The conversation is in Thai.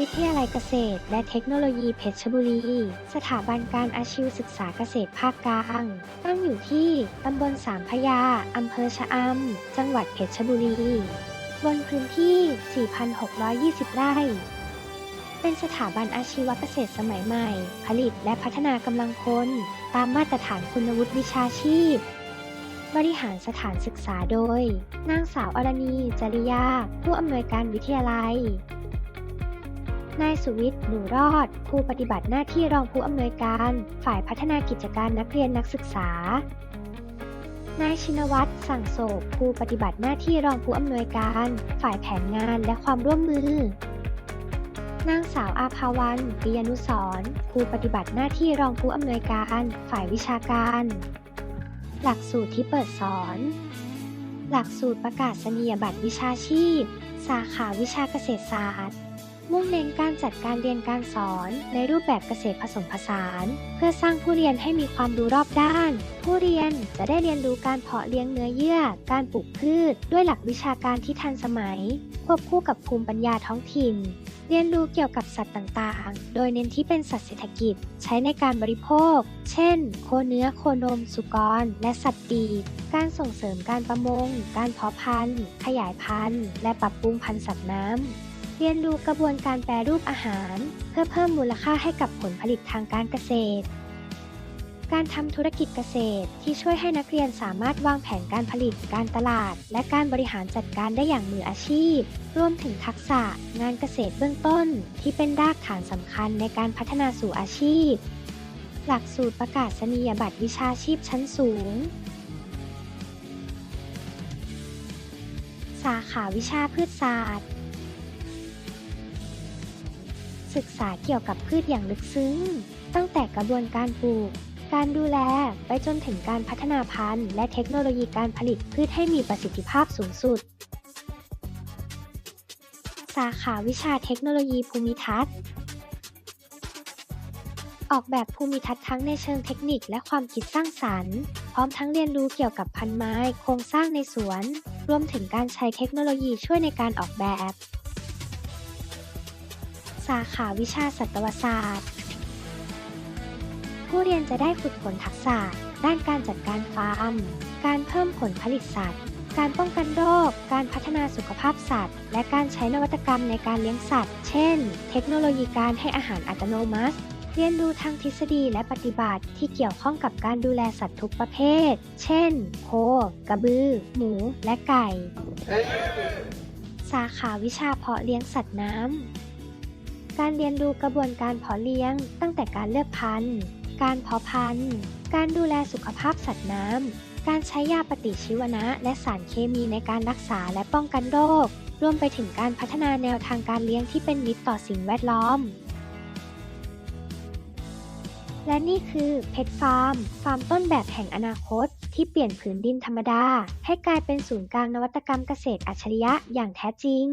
วิทยาลัยเกษตร และเทคโนโลยีเพชรบุรี สถาบันการอาชีวศึกษาเกษตรภาคกลาง ตั้งอยู่ที่ตำบลสามพยา อำเภอชะอำ จังหวัดเพชรบุรี บนพื้นที่ 4,620 ไร่ เป็นสถาบันอาชีวเกษตรสมัยใหม่ ผลิตและพัฒนากำลังคน ตามมาตรฐานคุณวุฒิวิชาชีพบริหารสถานศึกษาโดย นางสาวอรณีจริยา ผู้อำนวยการวิทยาลัย นายสุวิทย์หนูรอด ผู้ปฏิบัติหน้าที่รองผู้อำนวยการ ฝ่ายพัฒนากิจการนักเรียนนักศึกษา นายชินวัตรสั่งโศกผู้ปฏิบัติหน้าที่รองผู้อำนวยการ ฝ่ายแผนงานและความร่วมมือนางสาวอาภาวันปิยานุสรณ์ผู้ปฏิบัติหน้าที่รองผู้อำนวยการ ฝ่ายวิชาการ หลักสูตรที่เปิดสอน หลักสูตรประกาศนียบัตรวิชาชีพ สาขาวิชาเกษตรศาสตร์ มุ่งเน้นการจัดการเรียนการสอนในรูปแบบเกษตรผสมผสาน เพื่อสร้างผู้เรียนให้มีความรู้รอบด้าน ผู้เรียนจะได้เรียนรู้การเพาะเลี้ยงเนื้อเยื่อ การปลูกพืช ด้วยหลักวิชาการที่ทันสมัย ควบคู่กับภูมิปัญญาท้องถิ่น เรียนรู้เกี่ยวกับสัตว์ต่างๆ โดยเน้นที่เป็นสัตว์เศรษฐกิจ ใช้ในการบริโภค เช่น โคเนื้อ โคนม สุกร และสัตว์ปีกการส่งเสริมการประมง การเพาะพันธุ์ ขยายพันธุ์ และปรับปรุงพันธุ์สัตว์น้ำ เรียนรู้กระบวนการแปรรูปอาหาร เพื่อเพิ่มมูลค่าให้กับผลผลิตทางการเกษตร การทำธุรกิจเกษตรที่ช่วยให้นักเรียนสามารถวางแผนการผลิต การตลาด และการบริหารจัดการได้อย่างมืออาชีพ รวมถึงทักษะ งานเกษตรเบื้องต้น ที่เป็นรากฐานสำคัญในการพัฒนาสู่อาชีพ หลักสูตรประกาศนียบัตรวิชาชีพชั้นสูงสาขาวิชาพืชศาสตร์ ศึกษาเกี่ยวกับพืชอย่างลึกซึ้ง ตั้งแต่กระบวนการปลูก การดูแลไปจนถึงการพัฒนาพันธุ์ และเทคโนโลยีการผลิตพืชให้มีประสิทธิภาพสูงสุด สาขาวิชาเทคโนโลยีภูมิทัศน์ ออกแบบภูมิทัศน์ทั้งในเชิงเทคนิคและความคิดสร้างสรรค์ พร้อมทั้งเรียนรู้เกี่ยวกับพันไม้ โครงสร้างในสวน รวมถึงการใช้เทคโนโลยีช่วยในการออกแบบ สาขาวิชาสัตวศาสตร์ ผู้เรียนจะได้ฝึกฝนทักษะ ด้านการจัดการฟาร์ม การเพิ่มผลผลิตสัตว์ การป้องกันโรค การพัฒนาสุขภาพสัตว์ และการใช้นวัตกรรมในการเลี้ยงสัตว์ เช่น เทคโนโลยีการให้อาหารอัตโนมัติเรียนรู้ทางทฤษฎีและปฏิบัติที่เกี่ยวข้องกับการดูแลสัตว์ทุกประเภท เช่น โค กระบือ หมู และไก่ สาขาวิชาเพาะเลี้ยงสัตว์น้ำ การเรียนรู้กระบวนการเพาะเลี้ยง ตั้งแต่การเลือกพันธุ์ การเพาะพันธุ์ การดูแลสุขภาพสัตว์น้ำ การใช้ยาปฏิชีวนะ และสารเคมีในการรักษาและป้องกันโรค รวมไปถึงการพัฒนาแนวทางการเลี้ยงที่เป็นมิตรต่อสิ่งแวดล้อม และนี่คือเพชรฟาร์ม ฟาร์มต้นแบบแห่งอนาคต ที่เปลี่ยนผืนดินธรรมดา ให้กลายเป็นศูนย์กลางนวัตกรรมเกษตรอัจฉริยะอย่างแท้จริง